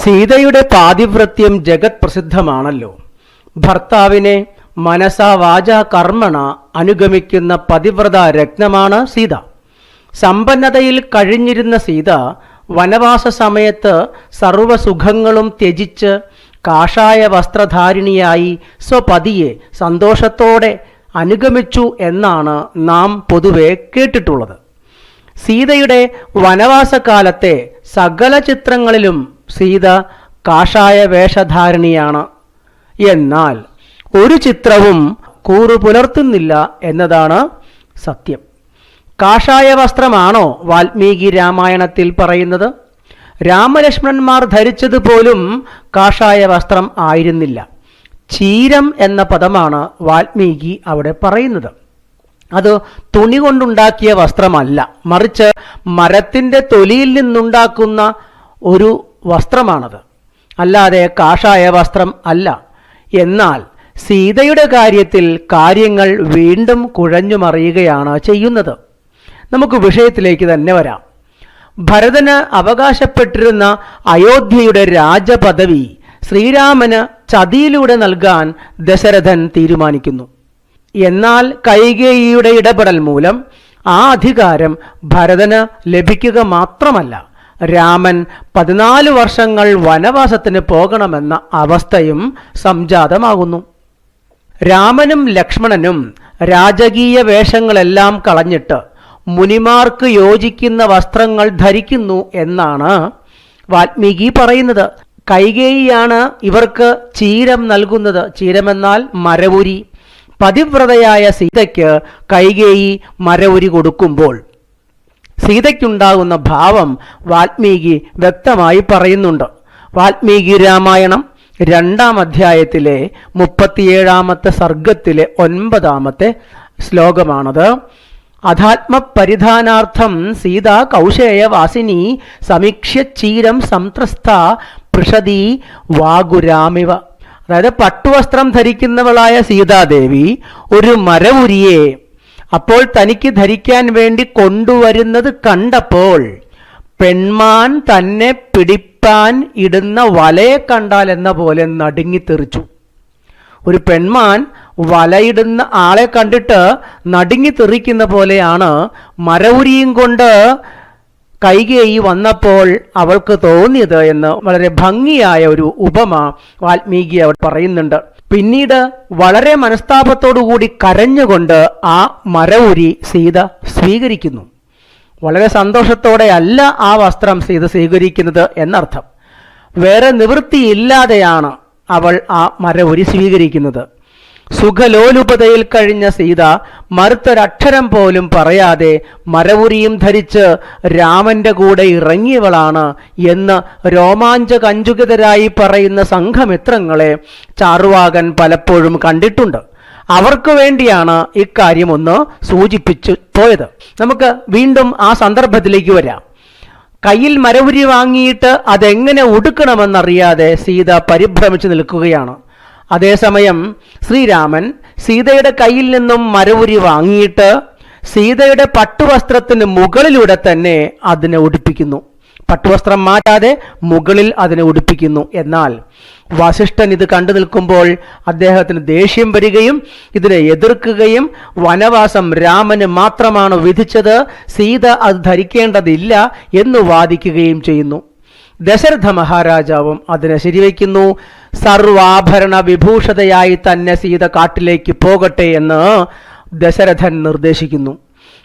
സീതയുടെ പാതിവ്രത്യം ജഗത് പ്രസിദ്ധമാണല്ലോ ഭർത്താവിനെ മനസാ വാച കർമ്മണ അനുഗമിക്കുന്ന പതിവ്രത രത്നമാണ് സീത. സമ്പന്നതയിൽ കഴിഞ്ഞിരുന്ന സീത വനവാസ സമയത്ത് സർവസുഖങ്ങളും ത്യജിച്ച് കാഷായ വസ്ത്രധാരിണിയായി സ്വപതിയെ സന്തോഷത്തോടെ അനുഗമിച്ചു എന്നാണ് നാം പൊതുവെ കേട്ടിട്ടുള്ളത്. സീതയുടെ വനവാസകാലത്തെ സകല ചിത്രങ്ങളിലും സീത കാഷായ വേഷധാരണിയാണ്. എന്നാൽ ഒരു ചിത്രവും കൂറു പുലർത്തുന്നില്ല എന്നതാണ് സത്യം. കാഷായ വസ്ത്രമാണോ വാൽമീകി രാമായണത്തിൽ പറയുന്നത്? രാമലക്ഷ്മണന്മാർ ധരിച്ചത് പോലും കാഷായ വസ്ത്രം ആയിരുന്നില്ല. ചീരം എന്ന പദമാണ് വാൽമീകി അവിടെ പറയുന്നത്. അത് തുണി കൊണ്ടുണ്ടാക്കിയ വസ്ത്രമല്ല. മറിച്ച് മരത്തിന്റെ തൊലിയിൽ നിന്നുണ്ടാക്കുന്ന ഒരു വസ്ത്രമാണത്. അല്ലാതെ കാഷായ വസ്ത്രം അല്ല. എന്നാൽ സീതയുടെ കാര്യത്തിൽ കാര്യങ്ങൾ വീണ്ടും കുഴഞ്ഞു മറിയുകയാണ് ചെയ്യുന്നത്. നമുക്ക് വിഷയത്തിലേക്ക് തന്നെ വരാം. ഭരതന് അവകാശപ്പെട്ടിരുന്ന അയോധ്യയുടെ രാജപദവി ശ്രീരാമന് ചതിയിലൂടെ നൽകാൻ ദശരഥൻ തീരുമാനിക്കുന്നു. എന്നാൽ കൈകേയിയുടെ ഇടപെടൽ മൂലം ആ അധികാരം ഭരതന് ലഭിക്കുക മാത്രമല്ല. രാമൻ പതിനാല് വർഷങ്ങൾ വനവാസത്തിന് പോകണമെന്ന അവസ്ഥയും സംജാതമാകുന്നു. രാമനും ലക്ഷ്മണനും രാജകീയ വേഷങ്ങളെല്ലാം കളഞ്ഞിട്ട് മുനിമാർക്ക് യോജിക്കുന്ന വസ്ത്രങ്ങൾ ധരിക്കുന്നു എന്നാണ് വാൽമീകി പറയുന്നത്. കൈകേയിയാണ് ഇവർക്ക് ചീരം നൽകുന്നത്. ചീരമെന്നാൽ മരവുരി. പതിവ്രതയായ സീതയ്ക്ക് കൈകേയി മരവുരി കൊടുക്കുമ്പോൾ സീതയ്ക്കുണ്ടാകുന്ന ഭാവം വാൽമീകി വ്യക്തമായി പറയുന്നുണ്ട്. വാൽമീകി രാമായണം രണ്ടാം അധ്യായത്തിലെ മുപ്പത്തിയേഴാമത്തെ സർഗത്തിലെ ഒൻപതാമത്തെ ശ്ലോകമാണത്. അധാത്മപരിധാനാർത്ഥം സീത കൗശേയവാസിനി സമീക്ഷ്യ ചീരം സംത്രസ്ത പൃഷതി വാഗുരാമിവ. അതായത് പട്ടുവസ്ത്രം ധരിക്കുന്നവളായ സീതാദേവി ഒരു മരവുരിയെ അപ്പോൾ തനിക്ക് ധരിക്കാൻ വേണ്ടി കൊണ്ടുവരുന്നത് കണ്ടപ്പോൾ പെൺമാൻ തന്നെ പിടിപ്പാൻ ഇടുന്ന വലയെ കണ്ടാൽ എന്ന പോലെ നടുങ്ങിത്തെറിച്ചു ഒരു പെൺമാൻ വലയിടുന്ന ആളെ കണ്ടിട്ട് നടുങ്ങി തെറിക്കുന്ന പോലെയാണ് മരവുരിയും കൊണ്ട് കൈകേയി വന്നപ്പോൾ അവൾക്ക് തോന്നിയത് എന്ന് വളരെ ഭംഗിയായ ഒരു ഉപമ വാൽമീകി അവർ പറയുന്നുണ്ട്. പിന്നീട് വളരെ മനസ്താപത്തോടുകൂടി കരഞ്ഞുകൊണ്ട് ആ മരവുരി സീത സ്വീകരിക്കുന്നു. വളരെ സന്തോഷത്തോടെ അല്ല ആ വസ്ത്രം സീത സ്വീകരിക്കുന്നത് എന്നർത്ഥം. വേറെ നിവൃത്തിയില്ലാതെയാണ് അവൾ ആ മരവുരി സ്വീകരിക്കുന്നത്. സുഖലോലുപതയിൽ കഴിഞ്ഞ സീത മറുത്തൊരക്ഷരം പോലും പറയാതെ മരവുരിയും ധരിച്ച് രാമന്റെ കൂടെ ഇറങ്ങിയവളാണ് എന്ന് രോമാഞ്ചകഞ്ചുകിതരായി പറയുന്ന സംഘമിത്രങ്ങളെ ചാറുവാകൻ പലപ്പോഴും കണ്ടിട്ടുണ്ട്. അവർക്ക് വേണ്ടിയാണ് ഇക്കാര്യം ഒന്ന് സൂചിപ്പിച്ചു പോയത്. നമുക്ക് വീണ്ടും ആ സന്ദർഭത്തിലേക്ക് വരാം. കയ്യിൽ മരവുരി വാങ്ങിയിട്ട് അതെങ്ങനെ ഉടുക്കണമെന്നറിയാതെ സീത പരിഭ്രമിച്ചു നിൽക്കുകയാണ്. അതേസമയം ശ്രീരാമൻ സീതയുടെ കയ്യിൽ നിന്നും മരവുരി വാങ്ങിയിട്ട് സീതയുടെ പട്ടുവസ്ത്രത്തിന് മുകളിലൂടെ തന്നെ അതിനെ ഉടുപ്പിക്കുന്നു. പട്ടുവസ്ത്രം മാറ്റാതെ മുകളിൽ അതിനെ ഉടുപ്പിക്കുന്നു. എന്നാൽ വശിഷ്ഠൻ ഇത് കണ്ടു നിൽക്കുമ്പോൾ അദ്ദേഹത്തിന് ദേഷ്യം വരികയും ഇതിനെ എതിർക്കുകയും വനവാസം രാമന് മാത്രമാണ് വിധിച്ചത്? സീത അത് ധരിക്കേണ്ടതില്ല എന്ന് വാദിക്കുകയും ചെയ്യുന്നു. ദശരഥ മഹാരാജാവും അതിനെ ശരിവയ്ക്കുന്നു. സർവാഭരണ വിഭൂഷതയായി തന്നെ സീത കാട്ടിലേക്ക് പോകട്ടെ എന്ന് ദശരഥൻ നിർദ്ദേശിക്കുന്നു.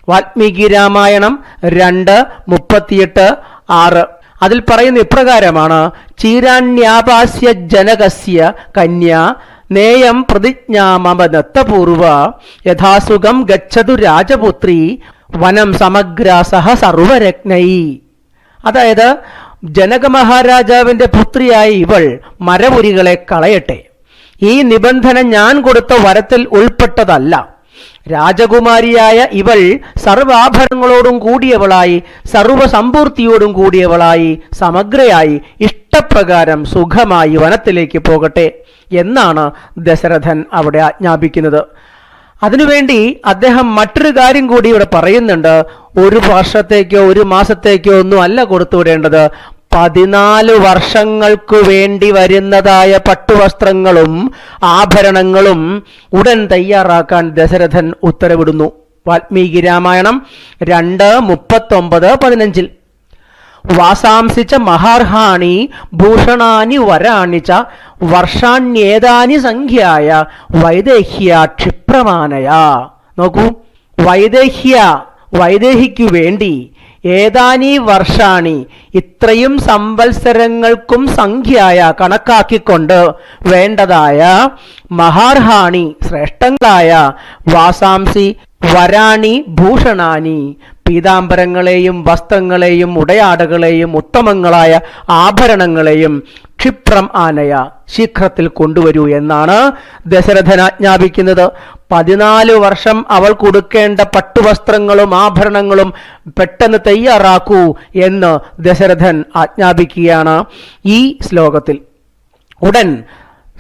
വാൽമീകി രാമായണം രണ്ട് മുപ്പത്തിയെട്ട് ആറ്. അതിൽ പറയുന്ന ഇപ്രകാരമാണ്. ചീരാണ്യാപാസ്യ ജനകസ്യ കന്യ നേയം പ്രതിജ്ഞാമനത്തപൂർവ യഥാസുഖം ഗച്ഛതു രാജപുത്രി വനം സമഗ്രാസഹ സർവരത്നൈ അതായത് ജനക മഹാരാജാവിന്റെ പുത്രിയായ ഇവൾ മരമുരികളെ കളയട്ടെ. ഈ നിബന്ധന ഞാൻ കൊടുത്ത വരത്തിൽ ഉൾപ്പെട്ടതല്ല. രാജകുമാരിയായ ഇവൾ സർവാഭരണങ്ങളോടും കൂടിയവളായി സർവസമ്പൂർത്തിയോടും കൂടിയവളായി സമഗ്രയായി ഇഷ്ടപ്രകാരം സുഖമായി വനത്തിലേക്ക് പോകട്ടെ എന്നാണ് ദശരഥൻ അവിടെ ആജ്ഞാപിക്കുന്നത്. അതിനുവേണ്ടി അദ്ദേഹം മറ്റൊരു കാര്യം കൂടി ഇവിടെ പറയുന്നുണ്ട്. ഒരു വർഷത്തേക്കോ ഒരു മാസത്തേക്കോ ഒന്നും അല്ല കൊടുത്തുവിടേണ്ടത് പതിനാല് വർഷങ്ങൾക്കു വേണ്ടി വരുന്നതായ പട്ടുവസ്ത്രങ്ങളും ആഭരണങ്ങളും ഉടൻ തയ്യാറാക്കാൻ ദശരഥൻ ഉത്തരവിടുന്നു. വാൽമീകി രാമായണം രണ്ട് മുപ്പത്തൊമ്പത് പതിനഞ്ചിൽ. വാസാംസിച്ച മഹാർഹാണി ഭൂഷണാനി വരാണിച്ച വർഷാണ്യേതാനി സംഖ്യായ വൈദേഹ്യ ക്ഷിപ്രമാനയ നോക്കൂ. വൈദേഹ്യ വൈദേഹിക്കു വേണ്ടി ഏതാനീ വർഷാണി ഇത്രയും സംവത്സരങ്ങൾക്കും സംഖ്യയായ കണക്കാക്കിക്കൊണ്ട് വേണ്ടതായ മഹാർഹാണി ശ്രേഷ്ഠങ്ങളായ വാസാംസി വരാണി ഭൂഷണാനി പീതാംബരങ്ങളെയും വസ്ത്രങ്ങളെയും ഉടയാടകളെയും ഉത്തമങ്ങളായ ആഭരണങ്ങളെയും ക്ഷിപ്രം ആനയ ശീഘ്രത്തിൽ കൊണ്ടുവരൂ എന്നാണ് ദശരഥൻ ആജ്ഞാപിക്കുന്നത്. പതിനാല് വർഷം അവൾ കൊടുക്കേണ്ട പട്ടുവസ്ത്രങ്ങളും ആഭരണങ്ങളും പെട്ടെന്ന് തയ്യാറാക്കൂ എന്ന് ദശരഥൻ ആജ്ഞാപിക്കുകയാണ് ഈ ശ്ലോകത്തിൽ. ഉടൻ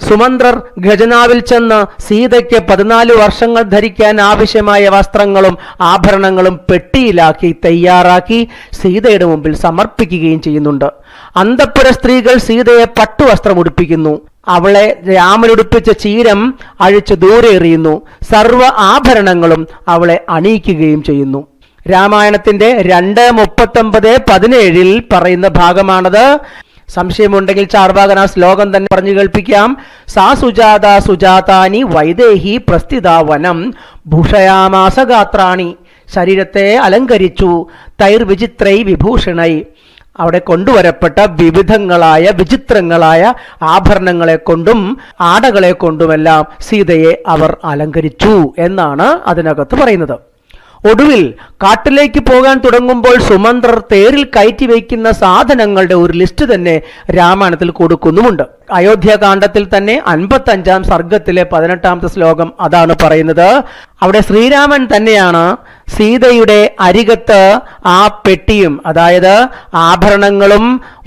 സുമന്ത്രർ ഖജനാവിൽ ചെന്ന് സീതയ്ക്ക് പതിനാല് വർഷങ്ങൾ ധരിക്കാൻ ആവശ്യമായ വസ്ത്രങ്ങളും ആഭരണങ്ങളും പെട്ടിയിലാക്കി തയ്യാറാക്കി സീതയുടെ മുമ്പിൽ സമർപ്പിക്കുകയും ചെയ്യുന്നുണ്ട്. അന്തപ്പുര സ്ത്രീകൾ സീതയെ പട്ടുവസ്ത്രം ഉടുപ്പിക്കുന്നു. അവളെ രാമനുടുപ്പിച്ച ചീരം അഴിച്ചു ദൂരെ എറിയുന്നു. സർവ ആഭരണങ്ങളും അവളെ അണിയിക്കുകയും ചെയ്യുന്നു. രാമായണത്തിന്റെ രണ്ട് മുപ്പത്തൊമ്പത് പതിനേഴിൽ പറയുന്ന ഭാഗമാണത്. സംശയമുണ്ടെങ്കിൽ ചാർവാകൻ ആ ശ്ലോകം തന്നെ പറഞ്ഞു കേൾപ്പിക്കാം. സാ സുജാത സുജാതാനി വൈദേഹി പ്രസ്ഥിതാവനം ഭൂഷയാമാസഗാത്രാണി. ശരീരത്തെ അലങ്കരിച്ചു. തൈർ വിചിത്രൈ വിഭൂഷണൈ. അവിടെ കൊണ്ടുവരപ്പെട്ട വിവിധങ്ങളായ വിചിത്രങ്ങളായ ആഭരണങ്ങളെ കൊണ്ടും ആടകളെ കൊണ്ടുമെല്ലാം സീതയെ അവർ അലങ്കരിച്ചു എന്നാണ് അതിനകത്ത് പറയുന്നത്. ഒടുവിൽ കാട്ടിലേക്ക് പോകാൻ തുടങ്ങുമ്പോൾ സുമന്ത്രർ തേരിൽ കയറ്റി വയ്ക്കുന്ന സാധനങ്ങളുടെ ഒരു ലിസ്റ്റ് തന്നെ രാമായണത്തിൽ കൊടുക്കുന്നുമുണ്ട്. അയോധ്യാകാന്ഡത്തിൽ തന്നെ അൻപത്തി അഞ്ചാം സർഗത്തിലെ പതിനെട്ടാമത്തെ ശ്ലോകം അതാണ് പറയുന്നത്. അവിടെ ശ്രീരാമൻ തന്നെയാണ് സീതയുടെ അരികത്ത് ആ പെട്ടിയും അതായത് ആഭരണങ്ങളും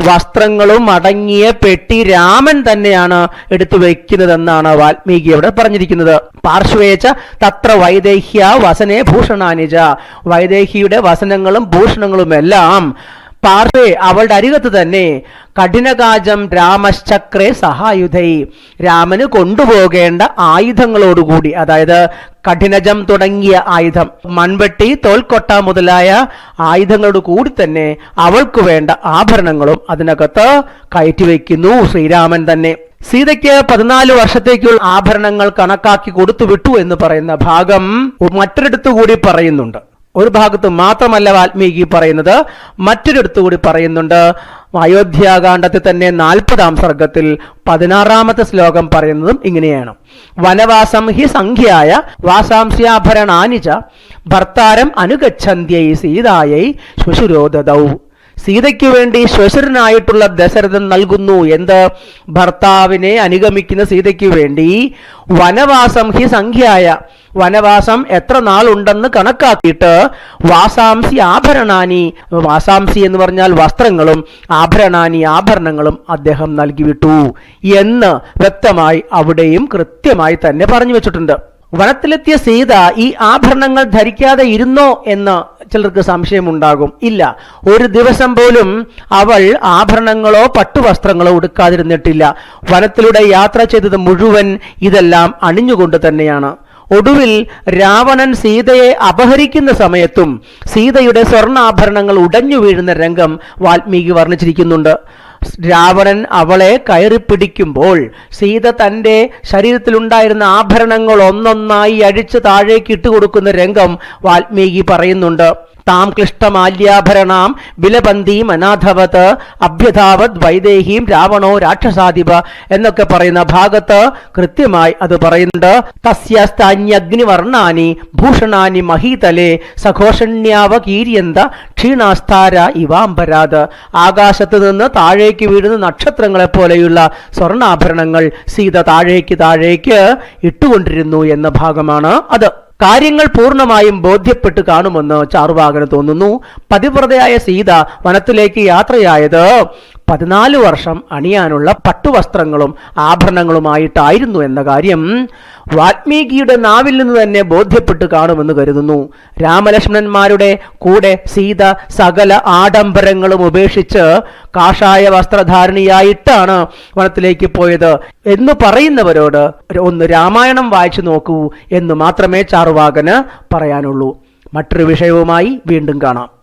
വസ്ത്രങ്ങളും അടങ്ങിയ പെട്ടി രാമൻ തന്നെയാണ് എടുത്തു വയ്ക്കുന്നതെന്നാണ് വാൽമീകി അവിടെ പറഞ്ഞിരിക്കുന്നത്. പാർശ്വേച്ച തത്ര വൈദേഹ്യ വസനെ ഭൂഷണാനിജ. വൈദേഹിയുടെ വസനങ്ങളും ഭൂഷണങ്ങളും എല്ലാം പാർശ്വേ അവളുടെ അരികത്ത് തന്നെ കഠിനകാജം രാമശ്ചക്രേ സഹായുധൈ. രാമന് കൊണ്ടുപോകേണ്ട ആയുധങ്ങളോടുകൂടി അതായത് കഠിനജം തുടങ്ങിയ ആയുധം മൺവെട്ടി തോൽക്കൊട്ട മുതലായ ആയുധങ്ങളോട് കൂടി തന്നെ അവൾക്ക് വേണ്ട ആഭരണങ്ങളും അതിനകത്ത് കയറ്റിവെക്കുന്നു ശ്രീരാമൻ തന്നെ. സീതയ്ക്ക് പതിനാല് വർഷത്തേക്കുള്ള ആഭരണങ്ങൾ കണക്കാക്കി കൊടുത്തു വിട്ടു എന്ന് പറയുന്ന ഭാഗം മറ്റൊരിടത്തു കൂടി പറയുന്നുണ്ട്. ഒരു ഭാഗത്ത് മാത്രമല്ല വാൽമീകി പറയുന്നത് മറ്റൊരിടത്തു കൂടി പറയുന്നുണ്ട്. അയോധ്യാകാന്ഡത്തിൽ തന്നെ നാൽപ്പതാം സർഗത്തിൽ പതിനാറാമത്തെ ശ്ലോകം പറയുന്നതും ഇങ്ങനെയാണ്. വനവാസം ഹി സംഖ്യായ വാസാംസ്യാഭരണാനിച ഭർത്താരം അനുഗച്ഛന്ത്യൈ സീതായൈ ശ്വശുരോദൗ സീതയ്ക്ക് വേണ്ടി ശ്വശുരനായിട്ടുള്ള ദശരഥൻ നൽകുന്നു എന്ത് ഭർത്താവിനെ അനുഗമിക്കുന്ന സീതയ്ക്ക് വേണ്ടി. വനവാസം ഹി സംഖ്യായ. വനവാസം എത്ര നാളുണ്ടെന്ന് കണക്കാക്കിയിട്ട് വാസാംസി ആഭരണാനി. വാസാംസി എന്ന് പറഞ്ഞാൽ വസ്ത്രങ്ങളും ആഭരണാനി ആഭരണങ്ങളും അദ്ദേഹം നൽകിവിട്ടു എന്ന് വ്യക്തമായി അവിടെയും കൃത്യമായി തന്നെ പറഞ്ഞു വെച്ചിട്ടുണ്ട്. വനത്തിലെത്തിയ സീത ഈ ആഭരണങ്ങൾ ധരിക്കാതെ ഇരുന്നോ എന്ന് ചിലർക്ക് സംശയമുണ്ടാകും. ഇല്ല ഒരു ദിവസം പോലും അവൾ ആഭരണങ്ങളോ പട്ടുവസ്ത്രങ്ങളോ ഉടുക്കാതിരുന്നിട്ടില്ല. വനത്തിലൂടെ യാത്ര ചെയ്തത് മുഴുവൻ ഇതെല്ലാം അണിഞ്ഞുകൊണ്ട് തന്നെയാണ്. ഒടുവിൽ രാവണൻ സീതയെ അപഹരിക്കുന്ന സമയത്തും സീതയുടെ സ്വർണാഭരണങ്ങൾ ഉടഞ്ഞു വീഴുന്ന രംഗം വാൽമീകി വർണിച്ചിരിക്കുന്നുണ്ട്. രാവണൻ അവളെ കയറി പിടിക്കുമ്പോൾ സീത തന്റെ ശരീരത്തിലുണ്ടായിരുന്ന ആഭരണങ്ങൾ ഒന്നൊന്നായി അഴിച്ച് താഴേക്ക് ഇട്ടുകൊടുക്കുന്ന രംഗം വാൽമീകി പറയുന്നുണ്ട്. താം ക്ലിഷ്ടമാല്യാഭരണാം വിലപന്തീം അനാഥവത് അഭ്യതാവത് വൈദേഹീം രാവണോ രാക്ഷസാധിപ എന്നൊക്കെ പറയുന്ന ഭാഗത്ത് കൃത്യമായി അത് പറയുന്നുണ്ട്. തസ്യസ്താന്യഗ്നിവർണാനി ഭൂഷണാനി മഹീതലെ സഘോഷണ്യാവ കീര്യന്ത ക്ഷീണാസ്ഥാര ഇവാംബരാത്. ആകാശത്ത് നിന്ന് താഴേക്ക് വീഴുന്ന നക്ഷത്രങ്ങളെ പോലെയുള്ള സ്വർണാഭരണങ്ങൾ സീത താഴേക്ക് താഴേക്ക് ഇട്ടുകൊണ്ടിരുന്നു എന്ന ഭാഗമാണ് അത്. കാര്യങ്ങൾ പൂർണമായും ബോധ്യപ്പെട്ട് കാണുമെന്ന് ചാറുവാകന് തോന്നുന്നു. പതിവ്രതയായ സീത വനത്തിലേക്ക് യാത്രയായത് പതിനാല് വർഷം അണിയാനുള്ള പട്ടുവസ്ത്രങ്ങളും ആഭരണങ്ങളുമായിട്ടായിരുന്നു എന്ന കാര്യം വാൽമീകിയുടെ നാവിൽ നിന്ന് തന്നെ ബോധ്യപ്പെട്ട് കാണുമെന്ന് കരുതുന്നു. രാമലക്ഷ്മണന്മാരുടെ കൂടെ സീത സകല ആഡംബരങ്ങളും ഉപേക്ഷിച്ച് കാഷായ വസ്ത്രധാരണിയായിട്ടാണ് വനത്തിലേക്ക് പോയത്. എന്ന് പറയുന്നവരോട് ഒന്ന് രാമായണം വായിച്ചു നോക്കൂ എന്ന് മാത്രമേ ചാറുവാകന് പറയാനുള്ളൂ. മറ്റൊരു വിഷയവുമായി വീണ്ടും കാണാം.